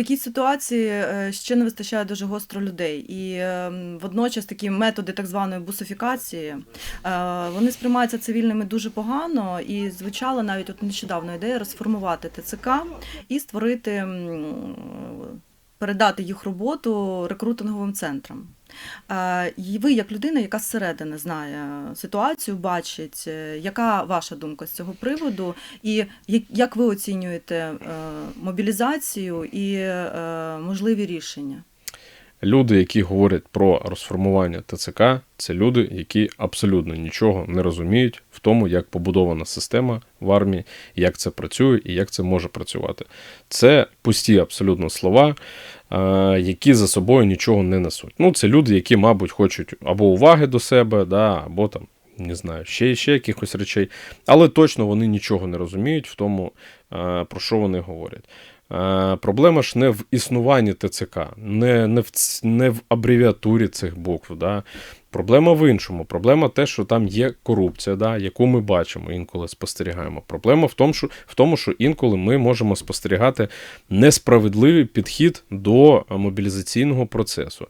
такій ситуації е, ще не вистачає дуже гостро людей, і е, водночас такі методи так званої бусифікації е, вони сприймаються цивільними дуже погано, і звучала навіть от нещодавно ідея розформувати ТЦК і створити передати їх роботу рекрутинговим центрам. Е, І ви, як людина, яка зсередини знає ситуацію, бачить, е, яка ваша думка з цього приводу, і як- ви оцінюєте е, мобілізацію і можливі рішення? Люди, які говорять про розформування ТЦК, це люди, які абсолютно нічого не розуміють в тому, як побудована система в армії, як це працює і як це може працювати. Це пусті абсолютно слова, е, які за собою нічого не несуть. Ну, це люди, які, мабуть, хочуть або уваги до себе, да, або там. Не знаю, ще ще якихось речей, але точно вони нічого не розуміють в тому, е, про що вони говорять. Е, Проблема ж не в існуванні ТЦК, не, не, в, не в абревіатурі цих букв. Да? Проблема в іншому. Проблема те, що там є корупція, да, яку ми бачимо, інколи спостерігаємо. Проблема в тому, що, в тому, що інколи ми можемо спостерігати несправедливий підхід до мобілізаційного процесу.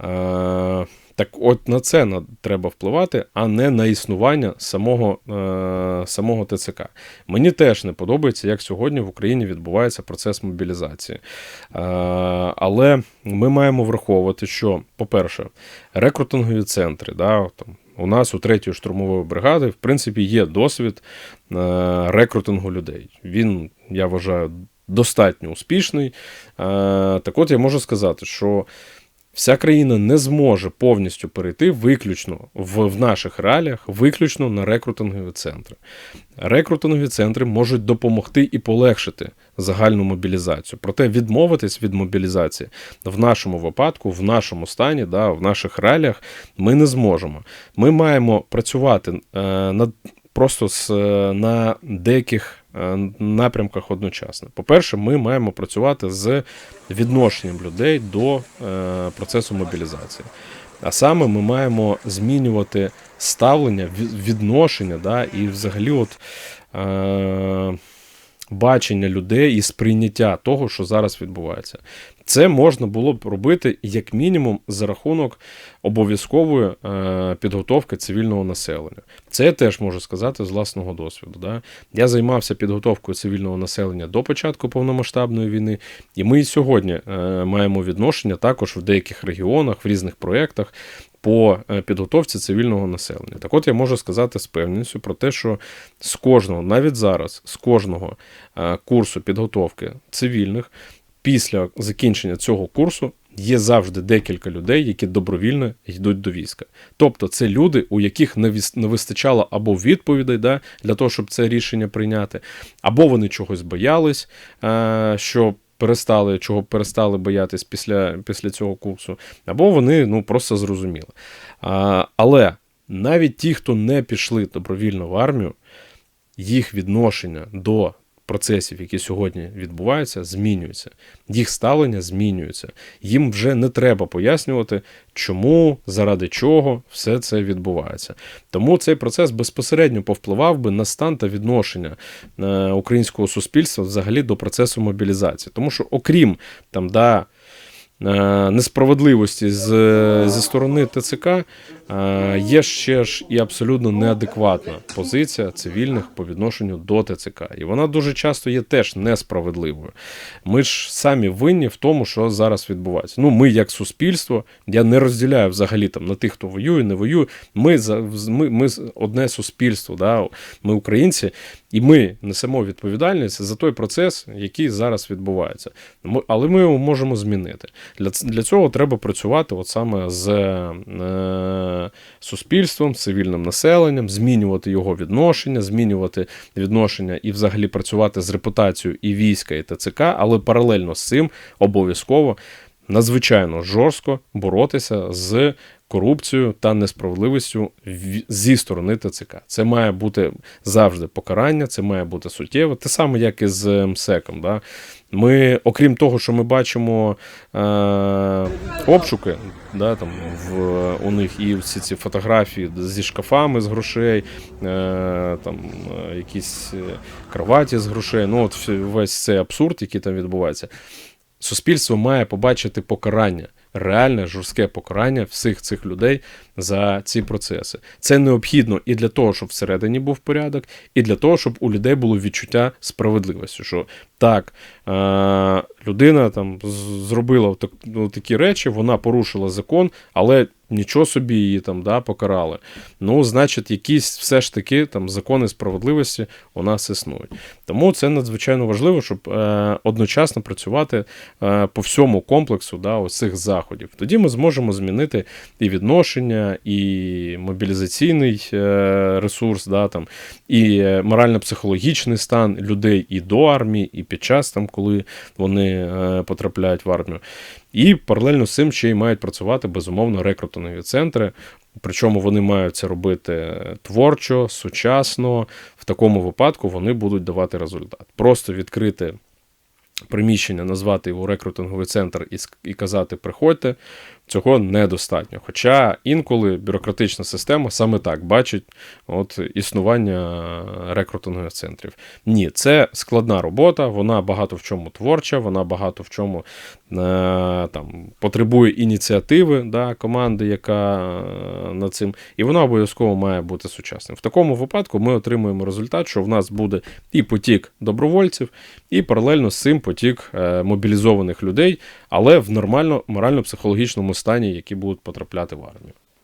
Е, так от на це треба впливати, а не на існування самого, е, самого ТЦК. Мені теж не подобається, як сьогодні в Україні відбувається процес мобілізації. Е, але ми маємо враховувати, що, по-перше, рекрутингові центри, да, там, у нас у 3-ї штурмової бригади, в принципі, є досвід е, рекрутингу людей. Він, я вважаю, достатньо успішний. Е, так от я можу сказати, що вся країна не зможе повністю перейти виключно в, в наших реаліях, виключно на рекрутингові центри. Рекрутингові центри можуть допомогти і полегшити загальну мобілізацію. Проте відмовитись від мобілізації в нашому випадку, в нашому стані, да, в наших реаліях ми не зможемо. Ми маємо працювати е, над просто з, е, на деяких е, напрямках одночасно. По-перше, ми маємо працювати з відношенням людей до е, процесу мобілізації. А саме ми маємо змінювати ставлення, відношення, да, і взагалі от, е, бачення людей і сприйняття того, що зараз відбувається. Це можна було б робити як мінімум за рахунок обов'язкової е, підготовки цивільного населення. Це я теж можу сказати з власного досвіду. Да? Я займався підготовкою цивільного населення до початку повномасштабної війни, і ми сьогодні е, маємо відношення також в деяких регіонах, в різних проєктах по е, підготовці цивільного населення. Так от я можу сказати з певністю про те, що з кожного, навіть зараз, з кожного курсу підготовки цивільних, після закінчення цього курсу є завжди декілька людей, які добровільно йдуть до війська. Тобто це люди, у яких не вистачало або відповідей да, для того, щоб це рішення прийняти, або вони чогось боялись, е, що перестали, чого перестали боятись після, після цього курсу, або вони ну, просто зрозуміли. А, але навіть ті, хто не пішли добровільно в армію, їх відношення до процесів, які сьогодні відбуваються, змінюються. Їх ставлення змінюється. Їм вже не треба пояснювати, чому, заради чого все це відбувається. Тому цей процес безпосередньо повпливав би на стан та відношення е, українського суспільства взагалі до процесу мобілізації. Тому що, окрім там, да, е, несправедливості з, зі сторони ТЦК, е, є ще ж і абсолютно неадекватна позиція цивільних по відношенню до ТЦК. І вона дуже часто є теж несправедливою. Ми ж самі винні в тому, що зараз відбувається. Ну, ми, як суспільство, я не розділяю взагалі там на тих, хто воює, не воює. Ми, ми, ми одне суспільство, да? ми українці, і ми несемо відповідальність за той процес, який зараз відбувається. Але ми його можемо змінити. Для, для цього треба працювати от саме з е, суспільством, цивільним населенням, змінювати його відношення, змінювати відношення і взагалі працювати з репутацією і війська, і ТЦК, але паралельно з цим обов'язково надзвичайно жорстко боротися з корупцією та несправедливістю зі сторони ТЦК. Це має бути завжди покарання, це має бути суттєво. Те саме, як і з МСЕКом. Да? Ми, окрім того, що ми бачимо е, обшуки, да, там, в, у них і всі ці фотографії зі шкафами з грошей, е, там, е, якісь е, кроваті з грошей. Ну, от весь цей абсурд, який там відбувається. Суспільство має побачити покарання, реальне жорстке покарання всіх цих людей за ці процеси. Це необхідно і для того, щоб всередині був порядок, і для того, щоб у людей було відчуття справедливості. Що так, е- людина там зробила ну, такі речі, вона порушила закон, але нічого собі її там да, покарали. Ну, значить, якісь все ж таки там закони справедливості у нас існують. Тому це надзвичайно важливо, щоб е, одночасно працювати е, по всьому комплексу да, цих заходів. Тоді ми зможемо змінити і відношення, і мобілізаційний е, ресурс, да, там, і е, морально-психологічний стан людей і до армії, і під час, там, коли вони е, потрапляють в армію. І паралельно з цим ще й мають працювати безумовно рекрутингові центри. Причому вони мають це робити творчо, сучасно. В такому випадку вони будуть давати результат. Просто відкрити приміщення, назвати його рекрутинговий центр і, і казати приходьте, цього недостатньо. Хоча інколи бюрократична система саме так бачить от, існування рекрутингових центрів. Ні, це складна робота, вона багато в чому творча, вона багато в чому е, там, потребує ініціативи да, команди, яка е, над цим, і вона обов'язково має бути сучасним. В такому випадку ми отримуємо результат, що в нас буде і потік добровольців, і паралельно з цим потік е, мобілізованих людей, але в нормально морально-психологічному стані, які будуть потрапляти в армію.